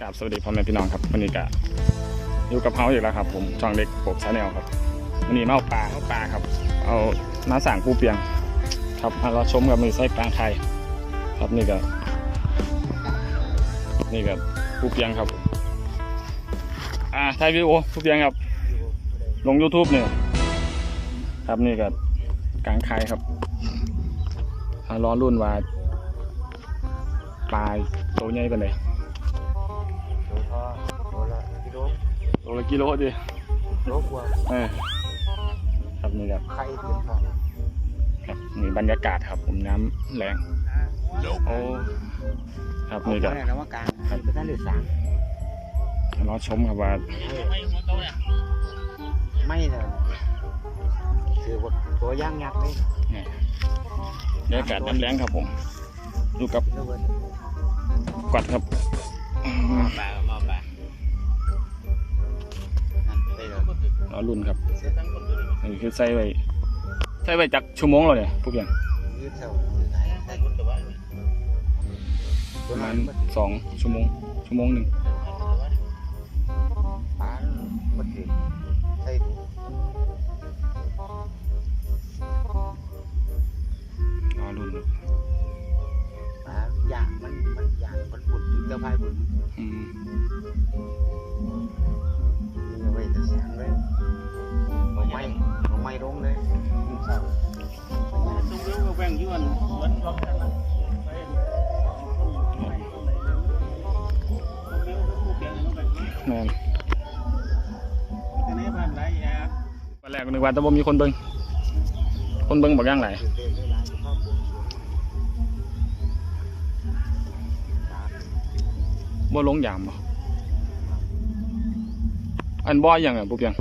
กราบสวัสดีพ่อแม่พี่น้องครับวันนี้ก็อยู่กับเฮาอีกแล้วครับ ผมช่องเล็กปกชาแนลครับวันนี้มาเอาปลาเอาปลาครับ เอาน้าสั่งปูเปียง ครับมาเราชมกับมือไส้กลางไทยครับนี่ก็นี่ก็ปูเปียงครับ อ่าไทยวิดีโอปูเปียงครับ ลง YouTube เนี่ยครับนี่ก็กลางไทยครับอ่ารอรุ่นว่าปลาตัวใหญ่เป็นไง ละกิโลดิโลกว่าเออครับนี่ครับไข่เต็มท้องครับนี่บรรยากาศครับผมน้ำแรงโอ้ครับนี่ก็เอาแล้วว่ากลางครับ เป็นท่านหรือสามรอชมครับว่าไม่เลยคือว่าตัวย่างยักษ์เลยนี่บรรยากาศน้ำแรงครับผมอยู่กับแล้วเว้ยกวัดครับมาปลา อรุ่นครับนี่คือใส่ไว้ใส่ไว้จักชั่วโมงแล้วเนี่ยพวกอย่างยืดเท่าใส่ตัวประนั้มานณสองชั่วโมงชั่วโมงหนึ่งปลามันถึงใส่ถุงรอรุ่นครับปลาย่างมันมันย่างมันปุ่นจุดเจ้าพายบุญ กว่าแต่บ่มีคนเบิงคนเบิงบักย่างไรตื่นเต้นเลยร้านข้าวปุ้นบ่ลงยามบ่อันบ่อหยังอะพวกเพียง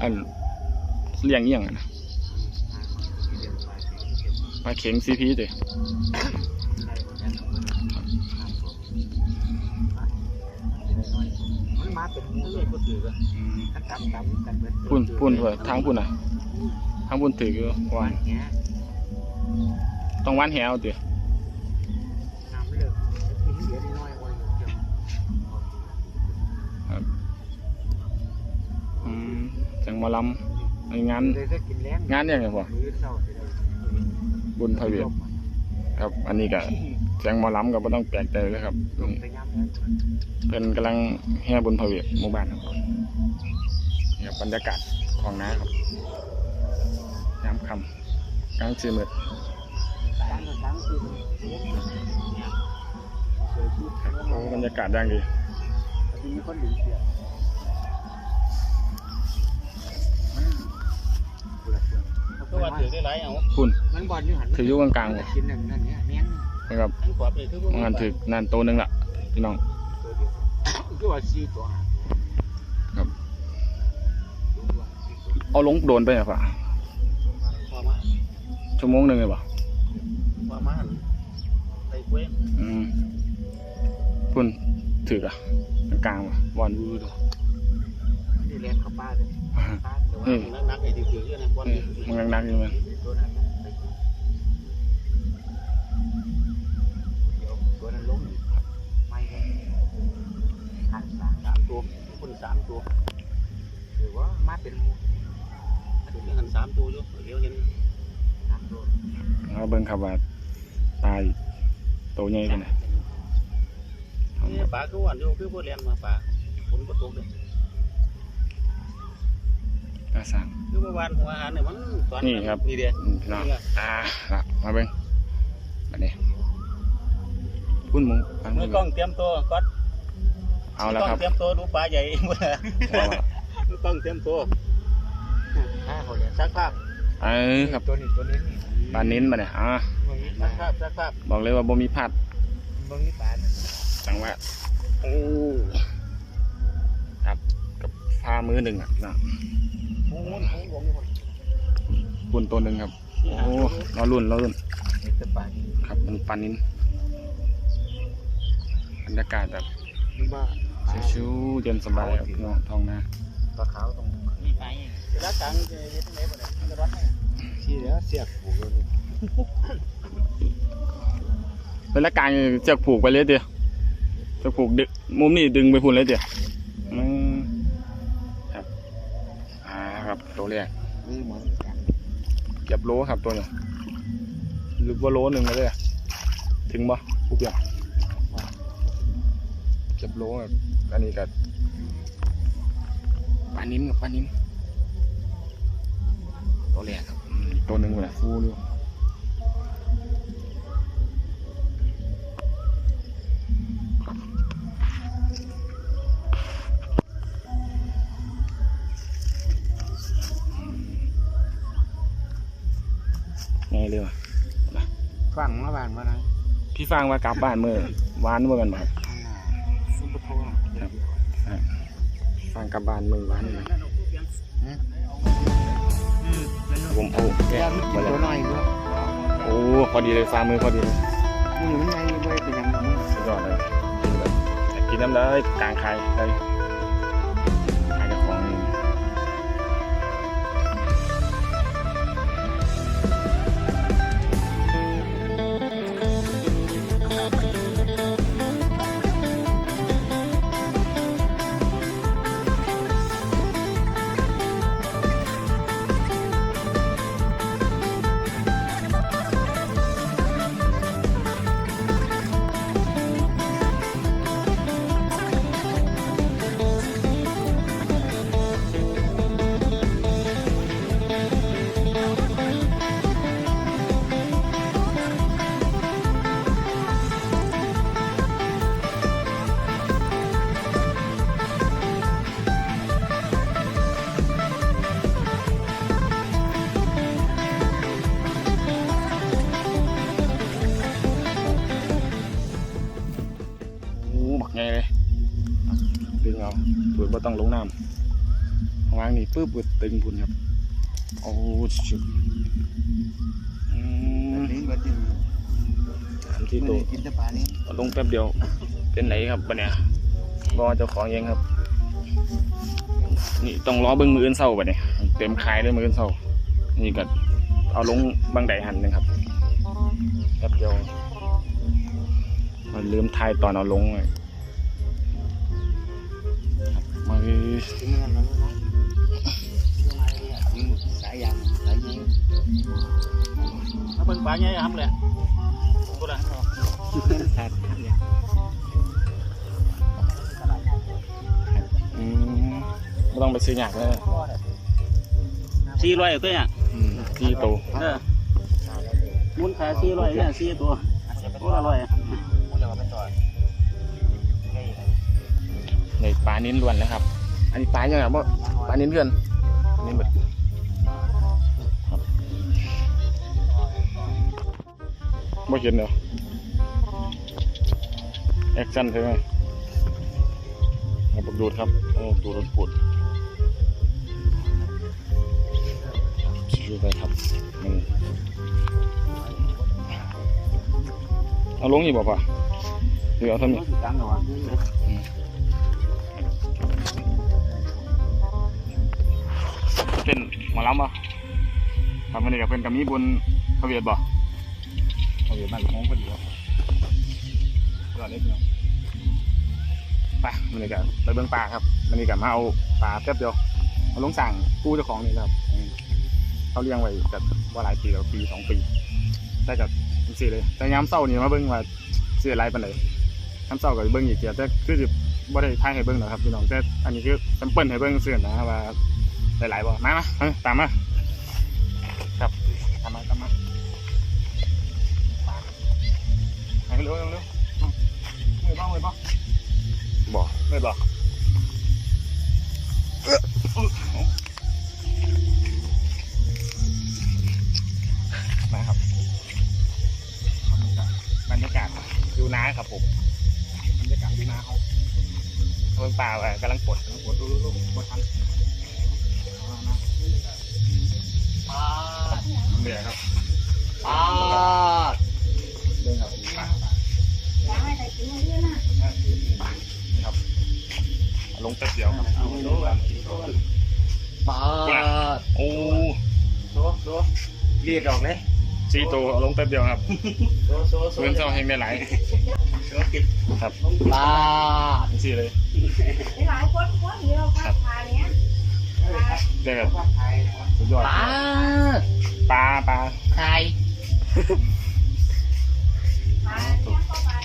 อันเลี้ยงอีหยังอะนะปลาเข็งซีพีติมันมา เป็นหมูเลยก็ถือกันกันตำตำกันเบิดพุ่นพุ่นเถอะทางพุ่นอะทางพุ่นถืออยู่วานเงี้ยต้องวานแหเอาติน้ำเลิกกินเยอะน้อยไว้เดี๋ยวอืมจังหมอลำในงานเลยจะกินแรงงานเนี่ยไงพ่อมื้อเช้าสิได้บุญพระเวทครับ อันนี้ก็ แจงหมอลำก็บ่ต้องแปลกใจเลยครับลงไปย้ำแล้วเพิ่นกำลังแห่บุญพระเวทหมู่บ้านครับนี่ครับบรรยากาศของน้าครับยามค่ำกลางสีมืดตั้งกันตั้งคือเคยพูดกันโอ้บรรยากาศอย่างดีมีคนดึงเสียมันก็ว่าถือได้หลายเอาพุ่นมันบอลอยู่หันถืออยู่กลางๆบ่กินนั่นนั่นเนี่ยแม่น นะครับทั้งขวบเลยคือมันถือนั่นโตวหนึงล่ะพี่น้องตัวเดียวคือว่าซีตัวหาครับเอาลงโดนไปอะป่ะพอมาชั่วโมงหนึงเลยป่ะพอมาไปเว้ยอืมพุ่นถืออะกลางๆว่ะวอนวูดูนี่เลี้ยงกับป้าเลยป้าแต่ว่านี่นักนักไอ้ที่ถืออยู่นะวันนี่มันนักๆอยู่มัน สามตัวหรือว่ามาเป็นหมูถือเงินสามตัวอยู่เดี๋ยวเห็นสามตัวเอาเบิ่งครับว่าตายโตใหญ่ปานใดเอานี่ปลาคือวันอยู่คือพวกเลี้ยงมาปลาฝนก็ตกเลยกระสังคือเมื่อวานหัวอาหารเนี่ยมันนี่เดียวอืมพี่น้องอ่าละมาเบิ่งบัดนี้พุ่นหมุงฟังมืพุ่อนกล้องเตรียมตัวก๊อต เอาแล้วครับเตรียมตัวดูปลาใหญ่หมดเลยเอาละมือกล้องเตรียมตัวห้าคนเลยซักภาพเอ้ยครับตัวนี้ตัวนี้นี่ปลานิ้นมาเนี่ยอ่ามึงนี่ซัปลากภาพซักภาพบอกเลยว่าบ่มีพลาดมึงนี่ปลาเนี่ยจังหวะโอ้ครับกับฟ้ามือหนึ่งอะนะหมุนหมุนหมุนหมุนปุ่นตัวหนึ่งครับโอ้เรารุ่นเรารุ่นนี่จะปลานี่ครับมันปลานิ้นบรรยากาศแบบมึงว่าปลา ชิวๆเย็นสบายครับพี่น้องท้องนาปลาขาวตรงมีไปเวลากลางจะเห็นไหนบ่เนี่ยมันจะร้อนไหมที่แล้วเสียบผูกเลยเป็นละกางเจือกผูกไปเลยเดียวเจะผูกดึกมุมนี่ดึงไปพุ่นเลยเดียวอืมครับอ่าครับตัวแรกนี่เหมือนกันเก็บโลครับตัวเนี้ยหรือว่าโลหนึ่งเลยถึงบ่ผู้เปียก โลครับอันนี้กับปลานิ้มกับปลานิ้มตัวแรกครับอืมอีกตัวหนึ่งเลยฟูเลยไงเลยว่ะฟังมาบ้านมานะพี่ฟังว่ากลับบ้านเมื่อวานเมื่อกันบ่ครับ ข้างหน้าซุปเปอร์โทนฟังกลับบ้านเมื่อวานนี่ผมเอาแก้แก้มกินมาแล้ตัววน้อยด้วยโอ้พอดีเลยฟ้ามือพอดีเลยมึงมันไงไม่เป็นยังไงมึงสุดยอดเลยกินแบบอยากกินน้ำได้กลางคายได้ข ปื๊บปืดตึงพุ่นครับโอ้ชุดอืมนี่ก็จริงสามที่ไม่ตัวได้กินแต่ปลานี้เอาลงแป๊บเดียว เป็นไหนครับบัดเนี่ยรอเจ้าของเองครับ นี่ต้องรอเบิ้งมืออื่นเศร้าบัดเนี่ยเต็มคายเลยมืออื่นเศร้า นี่ก็เอาลงบางไดหันหนึงครับแป๊บเดียวมันลืมทายตอนเอาลงเลยครับมา กินมันแล้วนะ ถ้าเบิ่งปลาใหญ่ครับเลยกูละขาดยางอืมไม่ต้องไปซื้อหยากเลยสี่ร้อยตัวเนี่ยอืมที่โตเออมูลค่าสี่ร้อยเนี่ยสี่ตัวตัวละร้อยในปลานิ้นล้วนแล้วครับ อันนี้ปลายังไงบ่ปลานิ้นเพื่อนอันนี่หมด บ่เห็นเหรอแอคชั่นใช่ไหมเอาปกดูดครับโอ้ดูรถปูดชิวไปครับนี่เอาลงอีกบ่ป่ะหรือเอาท่านี้กลางระหว่างเป็นมอลำบ่ครับวันนี้กับเพื่อนกับมีบุญพระเวียดบ่ พระเวียดบ้านของพอดีครับรอเล็กน้อยไปวันนี้กับไปเบิ่งปลาครับวันนี้กับมาเอาปลาแป๊บเดียวเอาลงสั่งกู้เจ้าของนี่ครับเขาเลี้ยงไว้กับว่าหลายปีแล้วปีสองปีได้จากสี่เลย แต่ยามเศร้านี่มาเบิ่งว่าเสียไรปานใดยามเศร้าก็เบิ่งอีกเกียแต่คือสิบ่ได้ทายให้เบิ่งหรอกครับพี่น้องแต่อันนี้คือแซมเปิลให้เบิ่งซื่อนะว่าหลายๆบ่มามาตามมา บ่มือบ่มาครับบรรยากาศดูน้าครับผมบรรยากาศดูน้าเขาเมืองป่าว่ะกำลังปลดกำลังปลดดูดูปลดทันเหนื่อยครับปลาเดินครับป่าครับ ลงแป๊บเดียวครับปลาโอ้โซโซเรียดออกเลยซีโตวเอาลงแป๊บเดียวครับโซโซโซเพื่อนเจ้าให้ไม่ไหลายครับปาจังซี่เลยหลายคนคนเดียวค่ะทาเนี้ยเรียกแบบสุดยอดปลาปลาปลาไข่ทาเนี้ยก็มา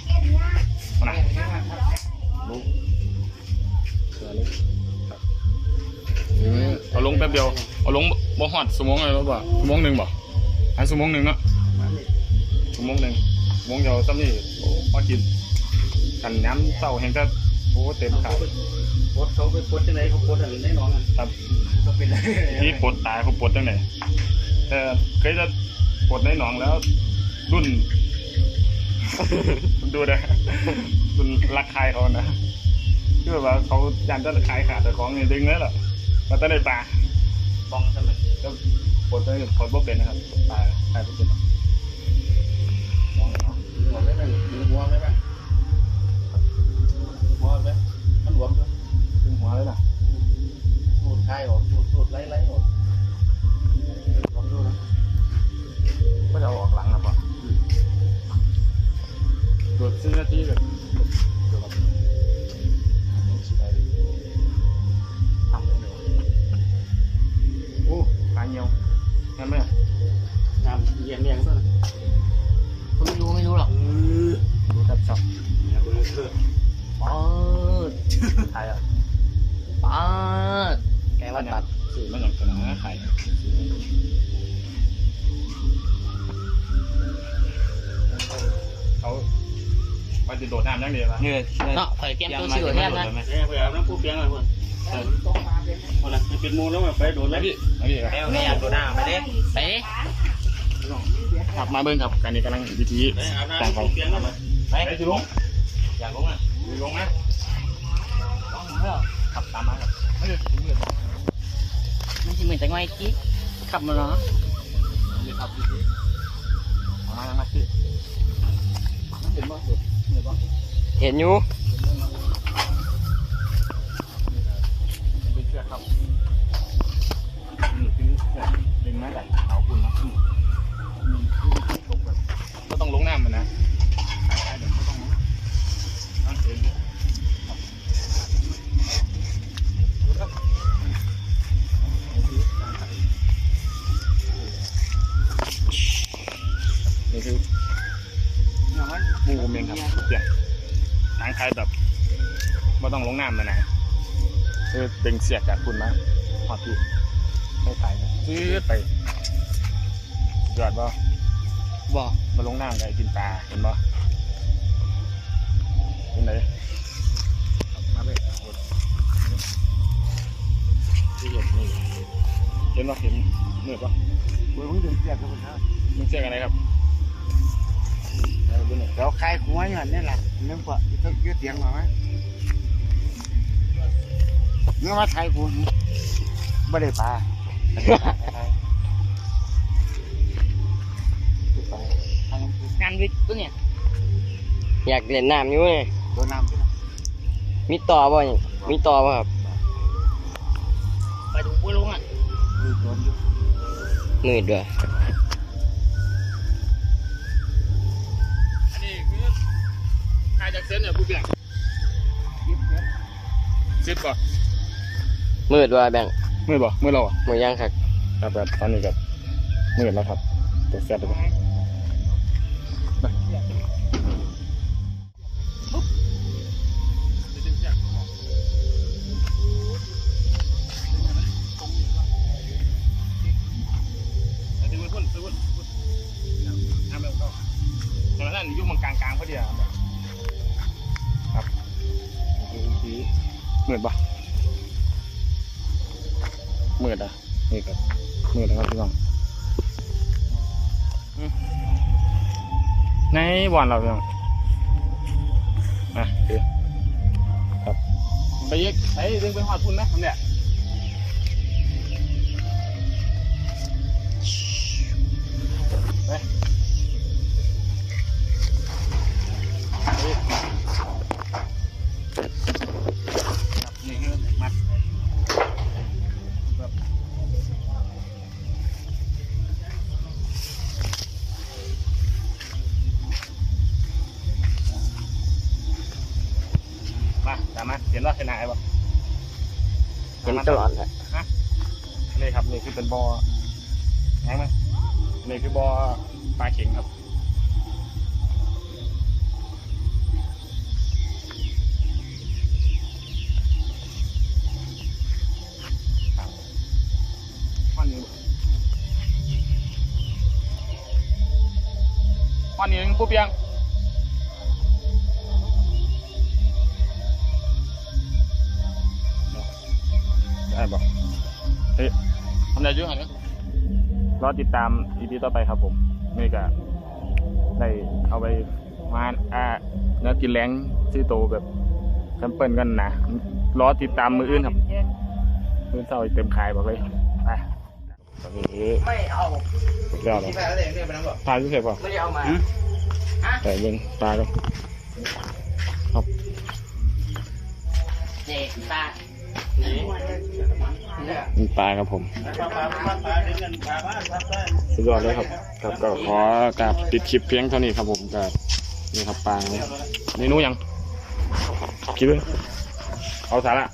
เอาลงแป๊บเดียวเอาลงบ่ฮอดสมองอะไรบ่สมองหนึ่งบ่อันสมองหนึ่งเนาะสมองหนึ่งสมองเดียวซ้ำนี่โอ้พอกินกันน้ำเต้าแห้งก็โอ้เต็มขาปดเขาไปปดที่ไหนเขาปดอะไรในน้องครับก็เป็นที่ปวดตายเขาปวดตั้งไหนแต่เคยจะปวดในหนองแล้ว รุ่น ดูนะรุ่นรักใครเขานะคือแบบว่าเขายันจะขายขาดแต่ของนี่ดึงเลยเหรอมาตั้งในปลา บ้องใช่ไหมก็ปวดตั้งปวดบ่เป็นนะครับปวดตายขายบ่เป็นหัวไม่เป็นหัวไม่เป็นหัวไหมมันหลวมจ้ะดึงหัวเลยนะสูดไข่ออกสูดสูดไล่ไล่ออกลองดูนะก็จะเอาออกหลังนะป่ะตรวจซีนาทีแบบเดี๋ยวครับ เดียวละเหนื่อยเนาะข่อยเตรียมตัวซื้อแทนนะแกไปอาบน้ำผู้เปียงอะไรพวกคนละเป็นมูแล้วไปโดนแล้แล้ววพี่แล้วพี่แมวไม่อยากดูหน้าไปเด้ไปขับมาเบิ้งครับการนี้กำลังวิธีไปอาบต่างน้ำเขาผู้เปียงแล้วไปไปสิลงอยากลงอะลงนะขับตามมาครับไม่ได้ถึงเลยมันจะเหมือนจะง่อยกิ๊กขับมาเนาะนี่ครับวิธีมามาคือเห็นบ่เห็นเห็นบ่ เห็นอยู่ งลงน้ำมันนะคือดึงเสียกจากคุณมาพอที่ไม่ไปซื้อไปสุดยอดป่ะบอกมาลงน้ำไก่กินปลาเห็นป่ะเป็นไงมาเลยที่เห็นนี่เห็นป่ะเห็นเหนื่อยป่ะเพิ่งดึงเสียกันนะมึงเสียกอะไรครับเอาดูหน่อยเราคลายหัวอย่างนี้แหละนึกว่าจะยืดเตียงมาไหม เนื้อมาไทยกูไม่ได้ปลางานวิทย์ตัวเนี่ยอยากเล่นน้ำอยู่ไงตัวน้ำที่มีต่อบ่นี่มีต่อบ่ครับไปดูปุ้ยลุงอะนี่ตัวนี้มืดด้วยอันนี้คือใครจากเส้นเนี่ยผู้เบี่ยงซิปป่ะ มืดด้วยแบงค์มือป่ะมือเราอะมือยังครับครับแบบตอนนี้แบบมืดแล้วครับเดี๋ยวเสร็จแล้วดึง มือนอะนี่ครับเหมือนนะครับพี่น้องอืมในวันเราพี่น้องอะโอเคครับไปยึดไปดึงไปหอดพุ่นนะทำเนี่ย ตลอดแหละนี่ครับนี่คือเป็นบอแห้งไหมนี่คือบอปลาเข็งครับข้อนี้ข้อนี้ปุ๊บยัง ติดตามอีพีต่อไปครับผมนี่ก็ได้เอาไปมาอ่าเนื้อกินแรงซื้อโตแบบแซมเปิลกันนะรอติดตามมืออื่นครับมือเศร้าเต็มขายบอกเลยไปตอนนี้ไม่เอาเรียบร้อยตายรู้สึกป่ะไม่ได้เอามาแต่ยังตายแล้วเด็กตามันตายครับผมปลาป ลาปลาปลาดึงเงินปลาบ้านปลาปลาสุดยอดเลยครับครับก็ขอกราบปิดคลิปเพียงเท่านี้ครับผมกับนี่ครับปลาเมนูยังคิดเลยเอาสาระ